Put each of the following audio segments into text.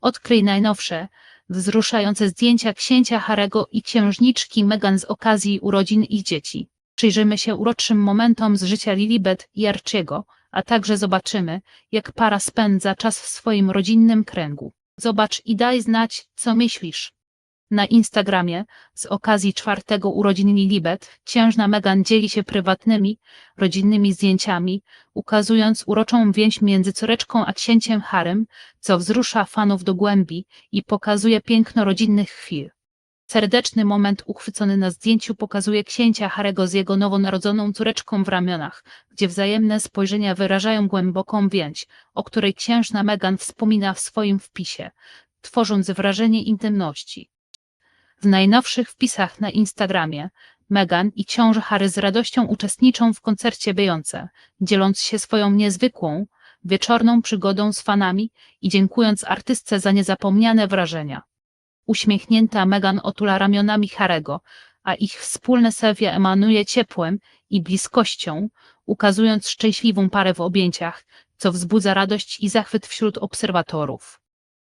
Odkryj najnowsze, wzruszające zdjęcia księcia Harego i księżniczki Meghan z okazji urodzin ich dzieci. Przyjrzymy się uroczym momentom z życia Lilibet i Archiego, a także zobaczymy, jak para spędza czas w swoim rodzinnym kręgu. Zobacz i daj znać, co myślisz. Na Instagramie z okazji czwartego urodzin Lilibet księżna Meghan dzieli się prywatnymi, rodzinnymi zdjęciami, ukazując uroczą więź między córeczką a księciem Harem, co wzrusza fanów do głębi i pokazuje piękno rodzinnych chwil. Serdeczny moment uchwycony na zdjęciu pokazuje księcia Harego z jego nowonarodzoną córeczką w ramionach, gdzie wzajemne spojrzenia wyrażają głęboką więź, o której księżna Meghan wspomina w swoim wpisie, tworząc wrażenie intymności. W najnowszych wpisach na Instagramie Meghan i książę Harry z radością uczestniczą w koncercie Beyoncé, dzieląc się swoją niezwykłą, wieczorną przygodą z fanami i dziękując artystce za niezapomniane wrażenia. Uśmiechnięta Meghan otula ramionami Harego, a ich wspólne selfie emanuje ciepłem i bliskością, ukazując szczęśliwą parę w objęciach, co wzbudza radość i zachwyt wśród obserwatorów.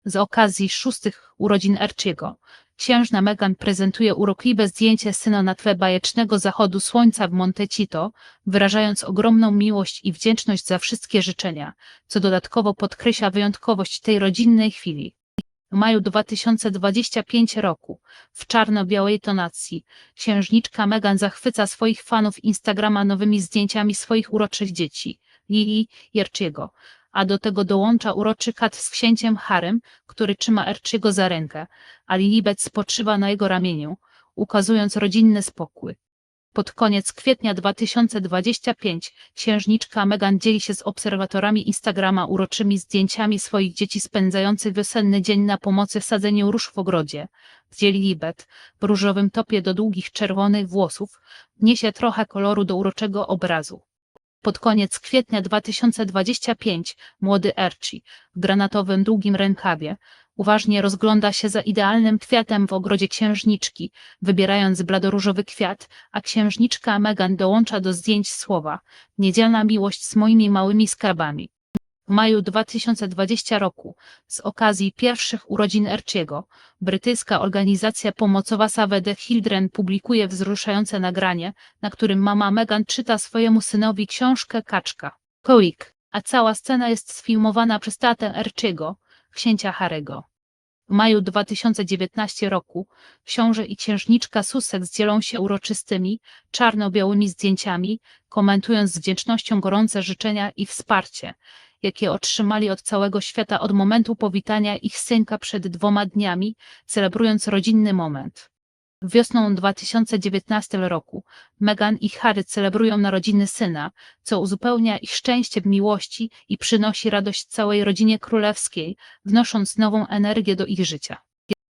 Z okazji szóstych urodzin Archiego, księżna Meghan prezentuje urokliwe zdjęcie syna na tle bajecznego zachodu słońca w Montecito, wyrażając ogromną miłość i wdzięczność za wszystkie życzenia, co dodatkowo podkreśla wyjątkowość tej rodzinnej chwili. W maju 2025 roku, w czarno-białej tonacji, księżniczka Meghan zachwyca swoich fanów Instagrama nowymi zdjęciami swoich uroczych dzieci, Lili i Archiego, a do tego dołącza uroczy kat z księciem Harem, który trzyma Archiego za rękę, a Lilibet spoczywa na jego ramieniu, ukazując rodzinny spokój. Pod koniec kwietnia 2025 księżniczka Meghan dzieli się z obserwatorami Instagrama uroczymi zdjęciami swoich dzieci spędzających wiosenny dzień na pomocy w sadzeniu róż w ogrodzie, gdzie Lilibet, w różowym topie do długich czerwonych włosów, wniesie trochę koloru do uroczego obrazu. Pod koniec kwietnia 2025 młody Archie w granatowym długim rękawie uważnie rozgląda się za idealnym kwiatem w ogrodzie księżniczki, wybierając bladoróżowy kwiat, a księżniczka Meghan dołącza do zdjęć słowa Niedzielna miłość z moimi małymi skarbami. W maju 2020 roku, z okazji pierwszych urodzin Archiego, brytyjska organizacja pomocowa Save the Children publikuje wzruszające nagranie, na którym mama Meghan czyta swojemu synowi książkę Kaczka. Koik, a cała scena jest sfilmowana przez tatę Archiego, księcia Harego. W maju 2019 roku książę i księżniczka Sussex dzielą się uroczystymi, czarno-białymi zdjęciami, komentując z wdzięcznością gorące życzenia i wsparcie, jakie otrzymali od całego świata od momentu powitania ich synka przed dwoma dniami, celebrując rodzinny moment. Wiosną 2019 roku Meghan i Harry celebrują narodziny syna, co uzupełnia ich szczęście w miłości i przynosi radość całej rodzinie królewskiej, wnosząc nową energię do ich życia.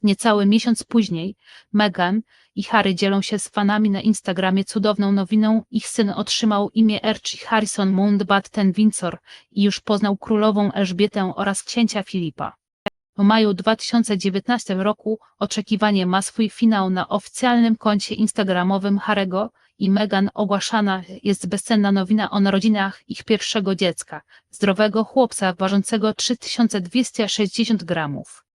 Niecały miesiąc później Meghan i Harry dzielą się z fanami na Instagramie cudowną nowiną. Ich syn otrzymał imię Archie Harrison Mountbatten Windsor i już poznał królową Elżbietę oraz księcia Filipa. W maju 2019 roku oczekiwanie ma swój finał na oficjalnym koncie instagramowym Harego i Meghan ogłaszana jest bezcenna nowina o narodzinach ich pierwszego dziecka, zdrowego chłopca ważącego 3260 gramów.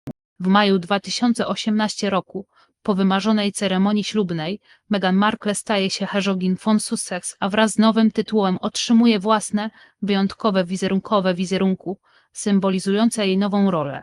W maju 2018 roku, po wymarzonej ceremonii ślubnej, Meghan Markle staje się herzogin von Sussex, a wraz z nowym tytułem otrzymuje własne, wyjątkowe wizerunkowe wizerunku, symbolizujące jej nową rolę.